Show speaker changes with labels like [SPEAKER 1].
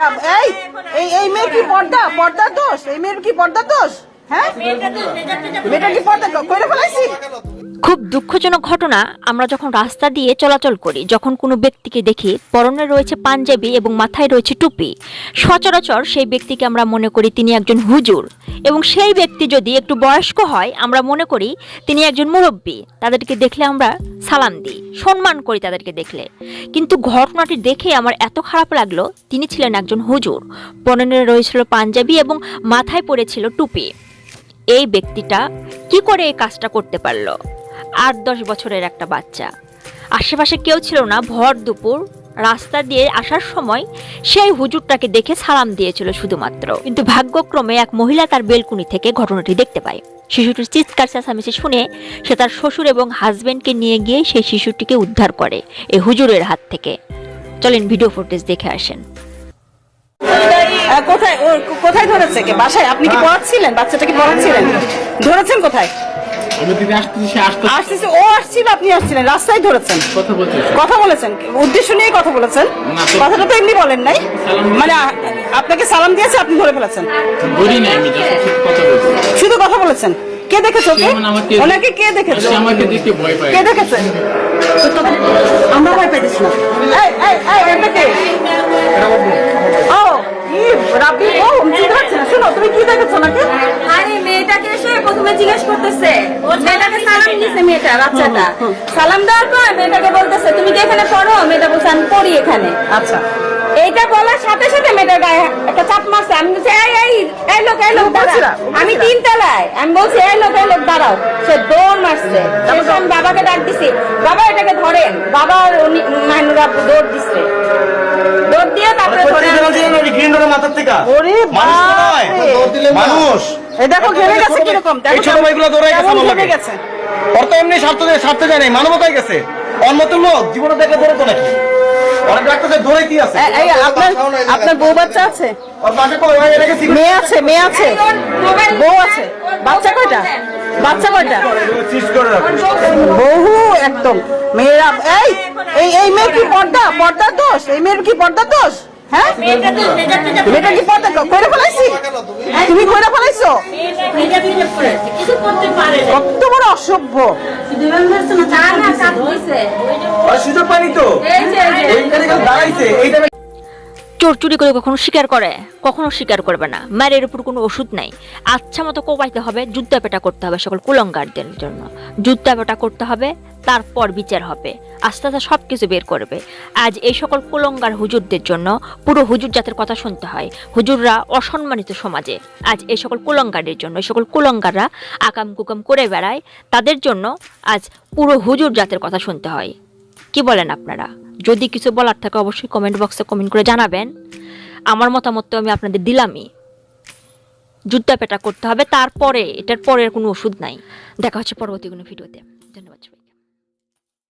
[SPEAKER 1] এই এই এই মেয়ের কি পর্দা? পর্দা দোষ? এই মেয়ের কি পর্দা দোষ? হ্যাঁ? মেয়েটা কি পর্দা? করে ফেলাইছি?
[SPEAKER 2] খুব দুঃখজনক ঘটনা, আমরা যখন রাস্তা দিয়ে চলাচল করি, যখন কোনো ব্যক্তিকে দেখি, পরনে রয়েছে পাঞ্জাবি এবং মাথায় রয়েছে টুপি, সচরাচর সেই ব্যক্তিকে আমরা মনে করি তিনি একজন হুজুর এবং সেই ব্যক্তি যদি একটু বয়স্ক হয়, আমরা মনে করি তিনি একজন মুরব্বী, তাদেরকে দেখলে আমরা সালাম দিই, সম্মান করি তাদেরকে দেখলে। কিন্তু ঘটনাটি দেখে আমার এত খারাপ লাগল, তিনি ছিলেন একজন হুজুর, পরনে রয়েছিল পাঞ্জাবি এবং মাথায় পড়েছিল টুপি। এই ব্যক্তিটা কি করে এই কাজটা করতে পারল? আট দশ বছরের একটা বাচ্চা। আশেপাশে কেউ ছিল না ভর দুপুর। রাস্তা দিয়ে আসার সময় সেই হুজুরটাকে দেখে সালাম দিয়েছিল শুধুমাত্র। কিন্তু ভাগ্যক্রমে এক মহিলা তার বেলকুনি থেকে ঘটনাটি দেখতে পায়। শিশুটির চিৎকার চেঁচামেচি শুনে সে তার শ্বশুর এবং হাজবেন্ডকে নিয়ে গিয়ে সেই শিশুটিকে উদ্ধার করে এই হুজুরের হাত থেকে। চলেন ভিডিও ফুটেজ দেখে আসেন।
[SPEAKER 1] কোথায় কোথায় ধরেছে? কে বাসায়? আপনি কি পড়াচ্ছিলেন? বাচ্চাটাকে পড়াচ্ছিলেন? ধরেছেন কোথায়?
[SPEAKER 3] আসতেছি
[SPEAKER 1] ও আসছিল আপনি আসছিলেন রাস্তায় ধরেছেন।
[SPEAKER 3] কথা
[SPEAKER 1] বলেছেন। উদ্দেশ্য নিয়ে কথা বলেছেন। কথাটা তো এমনি বলেন নাই। মানে আপনাকে সালাম দিয়েছে আপনি ধরে ফেলেছেন।
[SPEAKER 3] বলি নাই আমি just শুধু কথা
[SPEAKER 1] বলেছেন। কে দেখেছে ওকে? ওনাকে কে দেখেছে?
[SPEAKER 3] আমাকে দেখে ভয় পায়।
[SPEAKER 1] কে দেখেছে? আমরা ভয় পাইতেছি না। এই এই এই এটা কে?
[SPEAKER 4] জিজ্ঞেস করতেছে মেয়েটাকে সালাম দিছে মেয়েটা বাচ্চাটা। সালাম দেওয়ার পর মেয়েটাকে বলতেছে তুমি কি এখানে পড়ো? মেয়েটা বলছে আমি পড়ি এখানে।
[SPEAKER 1] আচ্ছা।
[SPEAKER 4] এইটা বলার সাথে সাথে মেয়েটার গায়ে একটা চাপ মারছে। আমি বলছি এই এই এই লোক এই লোক দাঁড়া আমি তিন তলায় আমি বলছি এই লোক এই লোক দাঁড়াও। সে দৌড় মারছে। তারপর আমি বাবাকে ডাক দিছি বাবা এটাকে ধরেন। বাবা উনি মাহিনুরা দৌড় দিছে। দৌড় দিয়ে তারপরে ধরে
[SPEAKER 5] মানুষ।
[SPEAKER 1] দেখো ঘেমে গেছে কীরকম? দেখো
[SPEAKER 5] এই ছোট ভাইগুলো দৌড়াই গেছে
[SPEAKER 1] কেমন
[SPEAKER 5] আমার
[SPEAKER 1] ঘেমে
[SPEAKER 5] লগে।
[SPEAKER 1] গেছে।
[SPEAKER 5] ওর তো এমনি স্বার্থ স্বার্থ যায় নাই মানবতায় গেছে ওর মতো লোক জীবনে দেখে ধরে তো নাকি? অনেক ডাক্তার ধরে কি আছে?
[SPEAKER 1] আপনার আপনার বউ বাচ্চা আছে? মেয়ে আছে মেয়ে আছে। বউ আছে। বাচ্চা কয়টা? বাচ্চা কয়টা? বহু একদম। মেয়েরা এই এই এই মেয়ে কি পর্দা? পর্দা দোষ? এই মেয়ের কি পর্দা দোষ? হ্যাঁ?
[SPEAKER 4] মেয়েটা
[SPEAKER 1] কি পর্দা করে ফেলাইছি? তুমি করে ফেলাইছো? কত বড় অসভ্য
[SPEAKER 4] না না চাপ দিছে
[SPEAKER 5] ওর সুযোগ পাইনি তো
[SPEAKER 4] এই যে এই যে
[SPEAKER 5] ওই মেডিকেল দাঁড়াইছে এই টাইমে
[SPEAKER 2] চোর চুরি করে কখনো স্বীকার করে, কখনো স্বীকার করবে না। মায়ের উপর কোনো ওষুধ নাই। আচ্ছা মতো কোপাইতে হবে, যুদ্ধাপেটা করতে হবে সকল কুলঙ্গারদের জন্য। যুদ্ধাপেটা করতে হবে, তারপর বিচার হবে। আস্তে আস্তে সব কিছু বের করবে। আজ এই সকল কুলঙ্গার হুজুরদের জন্য পুরো হুজুর জাতের কথা শুনতে হয়। হুজুররা অসম্মানিত সমাজে। আজ এই সকল কুলঙ্গারের জন্য, এই সকল কুলঙ্গাররা আকাম কুকাম করে বেড়ায়, তাদের জন্য আজ পুরো হুজুর জাতের কথা শুনতে হয়। কি বলেন আপনারা? যদি কিছু বলার থাকে অবশ্যই কমেন্ট বক্সে কমেন্ট করে জানাবেন। আমার মতামত তো আমি আপনাদের দিলামই। যুদ্ধ পেটা করতে হবে, তারপরে এটার পরের কোনো ওষুধ নাই। দেখা হচ্ছে পরবর্তী কোনো ভিডিওতে। ধন্যবাদ।